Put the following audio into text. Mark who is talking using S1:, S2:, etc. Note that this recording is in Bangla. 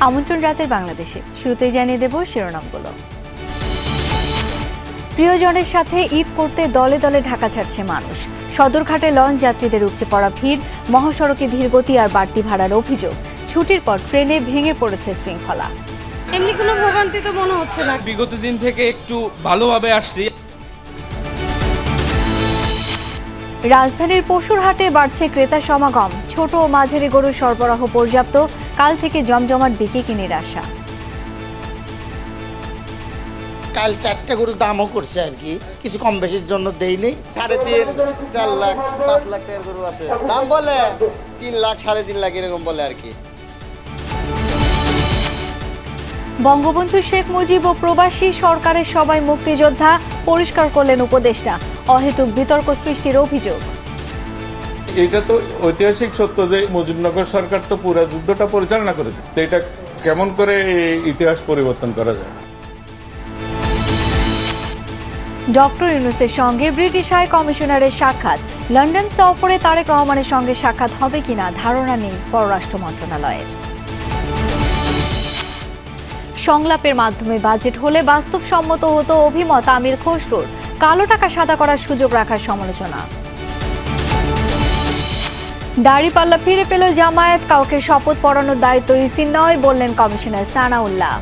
S1: আমন্ত্রণ রাতের বাংলাদেশে। শুরুতেই জানিয়ে দেব শিরোনামগুলো। প্রিয়জনের সাথে ঈদ করতে দলে দলে ঢাকা ছাড়ছে মানুষ। সদরঘাটে লঞ্চ যাত্রীদের উপচে পড়া ভিড় মহাসড়কে ধীরগতি আর বাড়তি ভাড়ার অভিযোগ। ছুটির পর ট্রেনে ভেঙে পড়েছে শৃঙ্খলা।
S2: এমনি কোনো ভোগান্তি তো মনে হচ্ছে না।
S3: বিগত দিন থেকে একটু ভালোভাবে আসছি।
S1: রাজধানীর পশুর হাটে বাড়ছে ক্রেতা সমাগম। ছোট ও মাঝারি গরুর সরবরাহ পর্যাপ্ত। কাল থেকে জমজমাট বিক্রি কিনের আশা।
S4: কাল চারটে গরুর দামও করছে আর কি। কিছু কম বেশির জন্য দেইনি।
S5: সাড়ে তিন চার লাখ পাঁচ লাখ টাকার গরু আছে। দাম বলে তিন লাখ সাড়ে তিন লাখ এরকম বলে আর কি।
S1: বঙ্গবন্ধু শেখ মুজিব ও প্রবাসী সরকারের সবাই মুক্তিযোদ্ধা পরিষ্কার করলেন উপদেষ্টা। অহেতুক বিতর্ক সৃষ্টির অভিযোগ।
S6: এটা তো ঐতিহাসিক সত্য যে মুজিবনগর সরকার তো পুরো যুদ্ধটা পরিচালনা করেছে। তো এটা কেমন করে ইতিহাস পরিবর্তন করা যায়?
S1: ডক্টর ইউনুসের সঙ্গে ব্রিটিশ হাই কমিশনারের সাক্ষাৎ। লন্ডন সফরে তারেক রহমানের সঙ্গে সাক্ষাৎ হবে কিনা ধারণা নেই পররাষ্ট্র মন্ত্রণালয়ের। সংলাপের মাধ্যমে বাজেট হলে বাস্তবসম্মত হতো অভিমত আমির খসরুর। কালো টাকা সাদা করার সুযোগ রাখার সমালোচনা। দাড়িপাল্লা ফিরে পেল জামায়াত কাউকে শপথ পড়ানোর দায়িত্ব ইসি নয় বললেন কমিশনার সানাউল্লাহ।